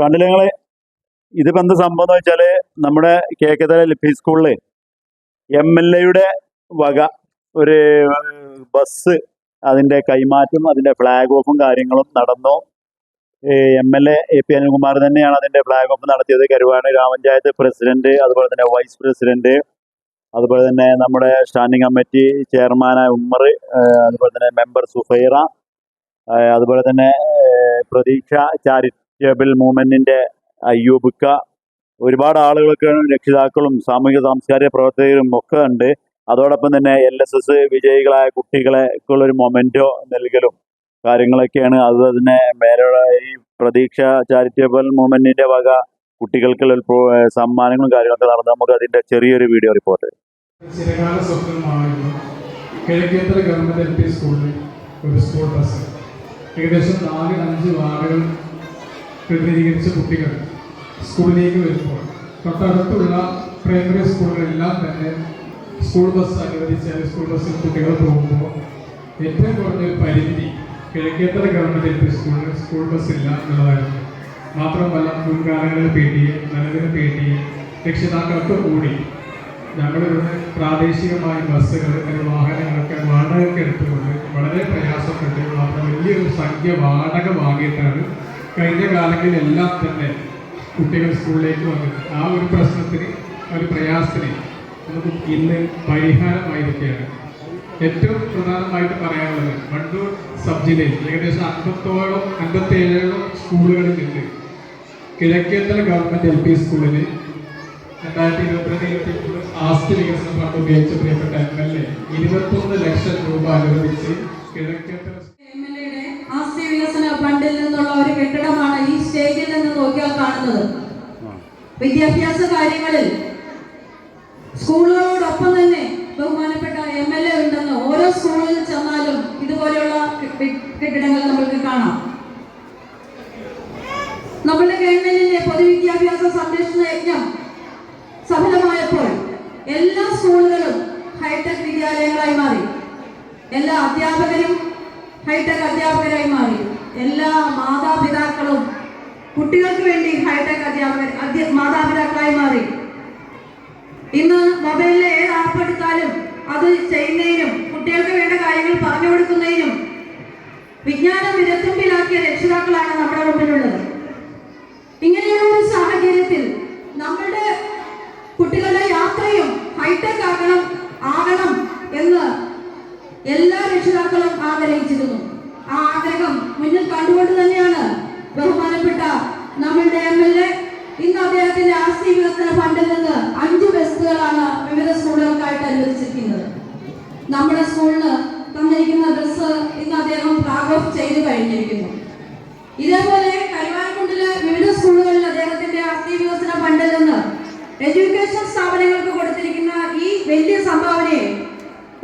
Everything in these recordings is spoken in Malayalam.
കണ്ടില്ല ഞങ്ങൾ ഇതിപ്പോ എന്താ സംഭവം എന്ന് വെച്ചാൽ നമ്മുടെ കേക്കത്തല പി സ്കൂളിൽ എം എൽ എയുടെ വക ഒരു ബസ് അതിന്റെ കൈമാറ്റം അതിന്റെ ഫ്ലാഗ് ഓഫും കാര്യങ്ങളും നടന്നു. M L A A P Anilkumar തന്നെയാണ് അതിന്റെ ഫ്ലാഗ് ഓഫ് നടത്തിയത്. കരുവാണ് ഗ്രാമപഞ്ചായത്ത് പ്രസിഡന്റ് അതുപോലെ തന്നെ വൈസ് പ്രസിഡന്റ് അതുപോലെ തന്നെ നമ്മുടെ സ്റ്റാൻഡിംഗ് കമ്മിറ്റി ചെയർമാനായ ഉമ്മർ അതുപോലെ തന്നെ മെമ്പർ സുഫൈറ അതുപോലെ തന്നെ പ്രതീക്ഷ പ്രതീക്ഷ ചാരിറ്റബിൾ മൂമെന്റിന്റെ അയ്യൂബിക്ക. ഒരുപാട് ആളുകളൊക്കെ രക്ഷിതാക്കളും സാമൂഹിക സാംസ്കാരിക പ്രവർത്തകരും ഒക്കെ ഉണ്ട്. അതോടൊപ്പം തന്നെ എൽ എസ് എസ് വിജയികളായ കുട്ടികളെ ഒരു മൊമെന്റോ നൽകലും കാര്യങ്ങളൊക്കെയാണ്. അത് തന്നെ മേലുള്ള ഈ പ്രതീക്ഷ ചാരിറ്റബിൾ മൂവ്മെന്റിന്റെ വക കുട്ടികൾക്കുള്ള സമ്മാനങ്ങളും കാര്യങ്ങളൊക്കെ നടന്നു നമുക്ക് അതിന്റെ ചെറിയൊരു വീഡിയോ റിപ്പോർട്ട്. സ്കൂളിൽ ഒരു സ്കൂൾ ബസ് ഏകദേശം നാല് അഞ്ച് വാർഡുകൾ കേന്ദ്രീകരിച്ച കുട്ടികൾ സ്കൂളിലേക്ക് വരുമ്പോൾ തൊട്ടടുത്തുള്ള പ്രൈമറി സ്കൂളുകളെല്ലാം തന്നെ സ്കൂൾ ബസ് അനുവദിച്ചാൽ സ്കൂൾ ബസ്സിൽ കുട്ടികൾ പോകുമ്പോൾ ഏറ്റവും കുറഞ്ഞ പരിധി കിഴക്കേത്തറ ഗവൺമെന്റ് എൽ പി സ്കൂളിൽ സ്കൂൾ ബസ് ഇല്ല എന്നുള്ളതായിരുന്നു. മാത്രമല്ല മുൻകാലങ്ങളിൽ പി ടി എ നിലവിലെ പി ടി എ രക്ഷിതാക്കൾക്ക് കൂടി ഞങ്ങളിവിടെ പ്രാദേശികമായ ബസ്സുകൾ അല്ലെങ്കിൽ വാഹനങ്ങളൊക്കെ വാടകയ്ക്ക് എടുത്തുകൊണ്ട് വളരെ പ്രയാസപ്പെട്ട് മാത്രം വലിയൊരു സംഖ്യ വാടക വാങ്ങിയിട്ടാണ് കഴിഞ്ഞ കാലങ്ങളിലെല്ലാം തന്നെ കുട്ടികൾ സ്കൂളിലേക്ക് വന്നത്. ആ ഒരു പ്രശ്നത്തിന് ഒരു പ്രയാസത്തിന് നമുക്ക് ഇന്ന് പരിഹാരമായിരിക്കുകയാണ്. ഏറ്റവും പ്രധാനമായിട്ട് പറയാനുള്ളത് വണ്ടൂർ സബ് ജില്ലയിൽ ഏകദേശം അൻപത്തോളം അൻപത്തേഴോളം സ്കൂളുകളിലുണ്ട്. നിന്ന് കിഴക്കേത്തല ഗവൺമെന്റ് എൽ പി സ്കൂളിൽ രണ്ടായിരത്തി ഇരുപത്തിരണ്ട് ഇരുപത്തി മൂന്ന് ആസ്തി വികസന ഫണ്ട് ഉപയോഗിച്ച് പ്രിയപ്പെട്ട എം എൽ എ ഇരുപത്തൊന്ന് ലക്ഷം രൂപ അനുവദിച്ച് കിഴക്കേത്തല കെട്ടിടമാണ് ഈ സ്റ്റേജിൽ നിന്ന് നോക്കിയാൽ കാണുന്നത്. വിദ്യാഭ്യാസ കാര്യങ്ങളിൽ സ്കൂളുകളോടൊപ്പം തന്നെ ബഹുമാനപ്പെട്ട എം എൽ എ ഉണ്ടെന്ന് ഓരോ സ്കൂളിൽ ചെന്നാലും ഇതുപോലെയുള്ള കെട്ടിടങ്ങൾ നമുക്ക് കാണാം. നമ്മുടെ ഗവൺമെന്റിന്റെ പൊതുവിദ്യാഭ്യാസ സംരക്ഷണ യജ്ഞം സഫലമായപ്പോൾ എല്ലാ സ്കൂളുകളും ഹൈടെക് വിദ്യാലയങ്ങളായി മാറി. എല്ലാ അധ്യാപകരും ഹൈടെക് അധ്യാപകരായി മാറി. എല്ലാ മാതാപിതാക്കളും കുട്ടികൾക്ക് വേണ്ടി ഹൈടെക് അധ്യാപകർ അധ്യ- മാതാപിതാക്കളായി മാറി. ഇന്ന് മൊബൈലിലെ ഏത് ആപ്പ് എടുത്താലും അത് ചെയ്യുന്നതിനും കുട്ടികൾക്ക് വേണ്ട കാര്യങ്ങൾ പറഞ്ഞു കൊടുക്കുന്നതിനും വിജ്ഞാനം വിരത്തുമ്പിലാക്കിയ രക്ഷിതാക്കളാണ് നമ്മുടെ മുമ്പിലുള്ളത്. ഇങ്ങനെയുള്ള ഒരു സാഹചര്യത്തിൽ നമ്മളുടെ കുട്ടികളുടെ യാത്രയും ഹൈടെക് ആകണം ആകണം എന്ന് എല്ലാ രക്ഷിതാക്കളും ആഗ്രഹിച്ചിരുന്നു ആ ആഗ്രഹം മുന്നിൽ കണ്ടുകൊണ്ട് തന്നെയാണ് ബഹുമാനപ്പെട്ട നമ്മളുടെ എം എൽ എ ഇന്ന് അദ്ദേഹത്തിന്റെ ആസ്തി വികസന ഫണ്ടിൽ നിന്ന് അഞ്ച് വിവിധ സ്കൂളുകൾക്കായിട്ട് അനുവദിച്ചിരിക്കുന്നത്. നമ്മുടെ സ്കൂളിന് തന്നിരിക്കുന്ന ഡ്രസ്സ് ഇന്ന് അദ്ദേഹം ഫ്ലാഗ് ഓഫ് ചെയ്തു കഴിഞ്ഞിരിക്കുന്നു. ഇതേപോലെ കരുവാരക്കുണ്ടിലെ വിവിധ സ്കൂളുകളിൽ അദ്ദേഹത്തിന്റെ അസ്ഥി വികസന ഫണ്ടിൽ നിന്ന് എഡ്യൂക്കേഷൻ സ്ഥാപനങ്ങൾക്ക് കൊടുത്തിരിക്കുന്ന ഈ വലിയ സംഭാവനയെ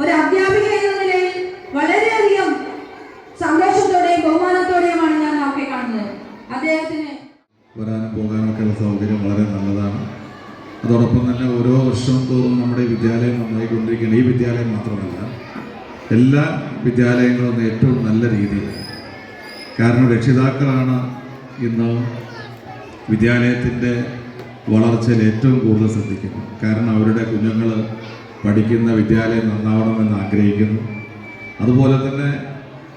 ഒരു അധ്യാപിക എന്ന നിലയിൽ വളരെയധികം സന്തോഷത്തോടെയും ബഹുമാനത്തോടെയുമാണ് ഞാൻ നോക്കിക്കാണുന്നത് അദ്ദേഹത്തിന് വരാനും പോകാനൊക്കെയുള്ള സൗകര്യം വളരെ നല്ലതാണ് അതോടൊപ്പം തന്നെ ഓരോ വർഷവും തോറും നമ്മുടെ ഈ വിദ്യാലയം നന്നായിക്കൊണ്ടിരിക്കുകയാണ് ഈ വിദ്യാലയം മാത്രമല്ല എല്ലാ വിദ്യാലയങ്ങളും ഏറ്റവും നല്ല രീതിയിൽ. കാരണം രക്ഷിതാക്കളാണ് ഇന്ന് വിദ്യാലയത്തിന്റെ വളർച്ചയിൽ ഏറ്റവും കൂടുതൽ ശ്രദ്ധിക്കുന്നത്. കാരണം അവരുടെ കുഞ്ഞുങ്ങൾ പഠിക്കുന്ന വിദ്യാലയം നന്നാവണമെന്ന് ആഗ്രഹിക്കുന്നു. അതുപോലെ തന്നെ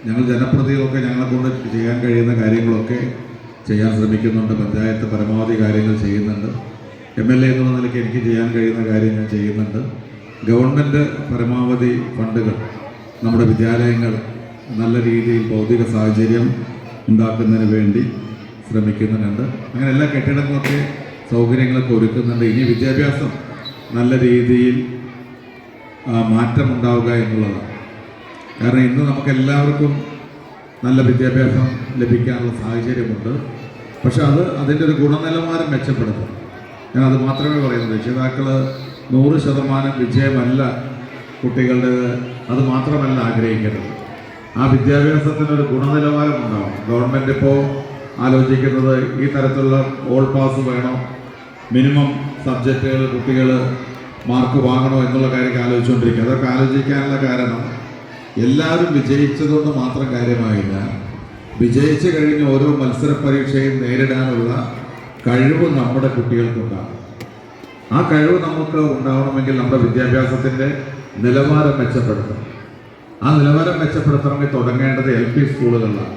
ഞങ്ങൾ ജനപ്രതിയൊക്കെ ഞങ്ങളെ കൊണ്ട് ചെയ്യാൻ കഴിയുന്ന കാര്യങ്ങളൊക്കെ ചെയ്യാൻ ശ്രമിക്കുന്നുണ്ട്. പഞ്ചായത്ത് പരമാവധി കാര്യങ്ങൾ ചെയ്യുന്നുണ്ട്. എം എൽ എ എന്നുള്ള നിലയ്ക്ക് എനിക്ക് ചെയ്യാൻ കഴിയുന്ന കാര്യം ഞാൻ ചെയ്യുന്നുണ്ട്. ഗവൺമെന്റ് പരമാവധി ഫണ്ടുകൾ നമ്മുടെ വിദ്യാലയങ്ങൾ നല്ല രീതിയിൽ ഭൗതിക സാഹചര്യം ഉണ്ടാക്കുന്നതിന് വേണ്ടി ശ്രമിക്കുന്നുണ്ട്. അങ്ങനെ എല്ലാ കെട്ടിടങ്ങളൊക്കെ സൗകര്യങ്ങളൊക്കെ ഒരുക്കുന്നുണ്ട്. ഇനി വിദ്യാഭ്യാസം നല്ല രീതിയിൽ മാറ്റമുണ്ടാവുക എന്നുള്ളതാണ്. കാരണം ഇന്ന് നമുക്കെല്ലാവർക്കും നല്ല വിദ്യാഭ്യാസം ലഭിക്കാനുള്ള സാഹചര്യമുണ്ട്. പക്ഷെ അത് അതിന്റെ ഒരു ഗുണനിലവാരം മെച്ചപ്പെടുത്തും. ഞാൻ അത് മാത്രമേ പറയുന്നു രക്ഷിതാക്കൾ നൂറ് ശതമാനം വിജയമല്ല കുട്ടികളുടെ അത് മാത്രമല്ല ആഗ്രഹിക്കുന്നത് ആ വിദ്യാഭ്യാസത്തിനൊരു ഗുണനിലവാരം ഉണ്ടാവും ഗവൺമെന്റ് ഇപ്പോൾ ആലോചിക്കുന്നത് ഈ തരത്തിലുള്ള ഓൾ പാസ് വേണം? മിനിമം സബ്ജക്റ്റുകൾ കുട്ടികൾ മാർക്ക് വാങ്ങണോ എന്നുള്ള കാര്യമൊക്കെ ആലോചിച്ചുകൊണ്ടിരിക്കുക. അതൊക്കെ ആലോചിക്കാനുള്ള കാരണം എല്ലാവരും വിജയിച്ചതുകൊണ്ട് മാത്രം കാര്യമായില്ല. വിജയിച്ചു കഴിഞ്ഞ് ഓരോ മത്സര പരീക്ഷയും നേരിടാനുള്ള കഴിവ് നമ്മുടെ കുട്ടികൾക്കുണ്ടാകും ആ കഴിവ് നമുക്ക് ഉണ്ടാവണമെങ്കിൽ നമ്മുടെ വിദ്യാഭ്യാസത്തിന്റെ നിലവാരം മെച്ചപ്പെടുത്തണം. ആ നിലവാരം മെച്ചപ്പെടുത്തണമെങ്കിൽ തുടങ്ങേണ്ടത് എൽ പി സ്കൂളുകളിലാണ്.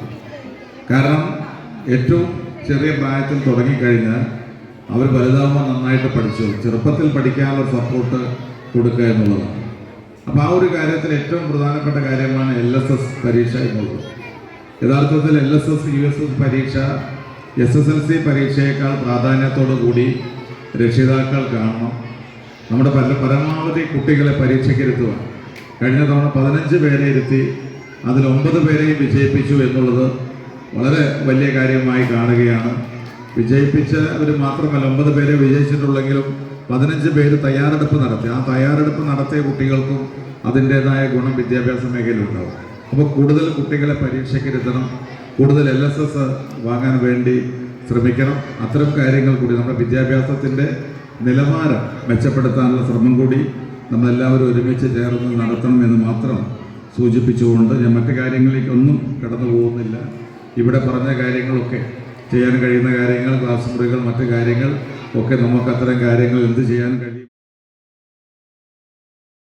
കാരണം ഏറ്റവും ചെറിയ പ്രായത്തിൽ തുടങ്ങിക്കഴിഞ്ഞാൽ അവർ വലുതാവുമ്പോൾ നന്നായിട്ട് പഠിച്ചു. ചെറുപ്പത്തിൽ പഠിക്കാനുള്ള സപ്പോർട്ട് കൊടുക്കുക എന്നുള്ളതാണ്. അപ്പോൾ ആ ഒരു കാര്യത്തിൽ ഏറ്റവും പ്രധാനപ്പെട്ട കാര്യമാണ് എൽ എസ് എസ് പരീക്ഷ എന്നുള്ളത്. യഥാർത്ഥത്തിൽ L S S U S S പരീക്ഷ എസ് എസ് എൽ സി പരീക്ഷയേക്കാൾ പ്രാധാന്യത്തോടു കൂടി രക്ഷിതാക്കൾ കാണണം. നമ്മുടെ പല പരമാവധി കുട്ടികളെ പരീക്ഷയ്ക്കിരുത്തുക കഴിഞ്ഞ തവണ പതിനഞ്ച് പേരെ ഇരുത്തി അതിൽ ഒമ്പത് പേരെയും വിജയിപ്പിച്ചു എന്നുള്ളത് വളരെ വലിയ കാര്യമായി കാണുകയാണ്. വിജയിപ്പിച്ചവർ മാത്രമല്ല ഒമ്പത് പേരെ വിജയിച്ചിട്ടുള്ളെങ്കിലും പതിനഞ്ച് പേര് തയ്യാറെടുപ്പ് നടത്തി. ആ തയ്യാറെടുപ്പ് നടത്തിയ കുട്ടികൾക്കും അതിന്റേതായ ഗുണം വിദ്യാഭ്യാസ മേഖലയിലുണ്ടാവും. അപ്പോൾ കൂടുതൽ കുട്ടികളെ പരീക്ഷയ്ക്കിരുത്തണം കൂടുതൽ എൽ എസ് എസ് വാങ്ങാൻ വേണ്ടി ശ്രമിക്കണം. അത്തരം കാര്യങ്ങൾ കൂടി നമ്മുടെ വിദ്യാഭ്യാസത്തിന്റെ നിലവാരം മെച്ചപ്പെടുത്താനുള്ള ശ്രമം കൂടി നമ്മളെല്ലാവരും ഒരുമിച്ച് ചേർന്ന് നടത്തണമെന്ന് മാത്രം സൂചിപ്പിച്ചുകൊണ്ട് ഞാൻ മറ്റു കാര്യങ്ങളിലേക്കൊന്നും കടന്നു പോകുന്നില്ല. ഇവിടെ പറഞ്ഞ കാര്യങ്ങളൊക്കെ ചെയ്യാൻ കഴിയുന്ന കാര്യങ്ങൾ ക്ലാസ് മുറികൾ മറ്റു കാര്യങ്ങൾ ഒക്കെ നമുക്ക് അത്തരം കാര്യങ്ങൾ എന്ത് ചെയ്യാൻ കഴിയും?